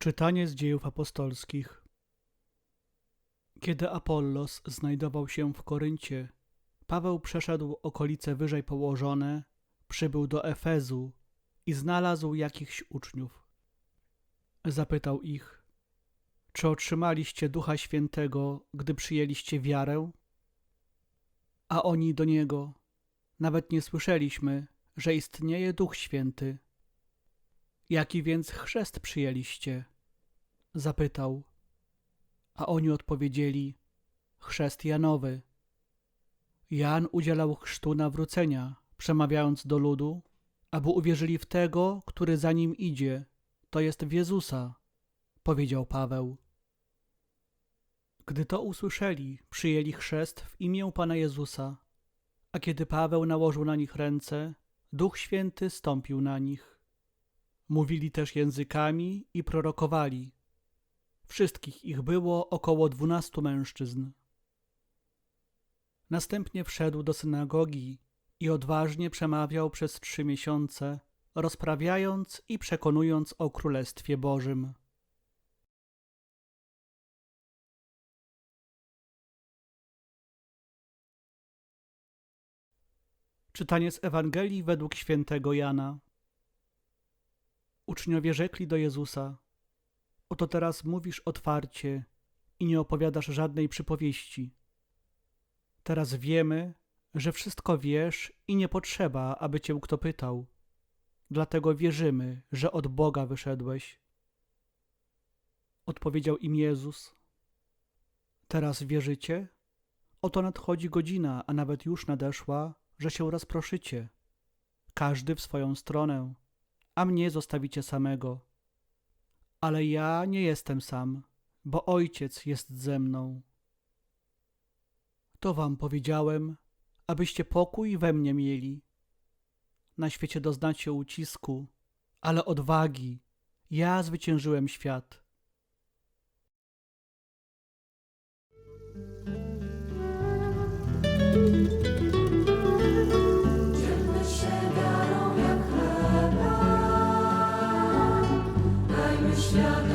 Czytanie z dziejów apostolskich. Kiedy Apollos znajdował się w Koryncie, Paweł przeszedł okolice wyżej położone, przybył do Efezu i znalazł jakichś uczniów. Zapytał ich, czy otrzymaliście Ducha Świętego, gdy przyjęliście wiarę? A oni do niego, nawet nie słyszeliśmy, że istnieje Duch Święty. Jaki więc chrzest przyjęliście? Zapytał. A oni odpowiedzieli, chrzest Janowy. Jan udzielał chrztu nawrócenia, przemawiając do ludu, aby uwierzyli w tego, który za nim idzie, to jest w Jezusa, powiedział Paweł. Gdy to usłyszeli, przyjęli chrzest w imię Pana Jezusa, a kiedy Paweł nałożył na nich ręce, Duch Święty stąpił na nich. Mówili też językami i prorokowali. Wszystkich ich było około dwunastu mężczyzn. Następnie wszedł do synagogi i odważnie przemawiał przez trzy miesiące, rozprawiając i przekonując o Królestwie Bożym. Czytanie z Ewangelii według świętego Jana. Uczniowie rzekli do Jezusa: Oto teraz mówisz otwarcie i nie opowiadasz żadnej przypowieści. Teraz wiemy, że wszystko wiesz i nie potrzeba, aby cię kto pytał. Dlatego wierzymy, że od Boga wyszedłeś. Odpowiedział im Jezus: Teraz wierzycie? Oto nadchodzi godzina, a nawet już nadeszła, że się rozproszycie, każdy w swoją stronę, a mnie zostawicie samego. Ale ja nie jestem sam, bo Ojciec jest ze mną. To wam powiedziałem, abyście pokój we mnie mieli. Na świecie doznacie ucisku, ale odwagi. Ja zwyciężyłem świat. Yeah.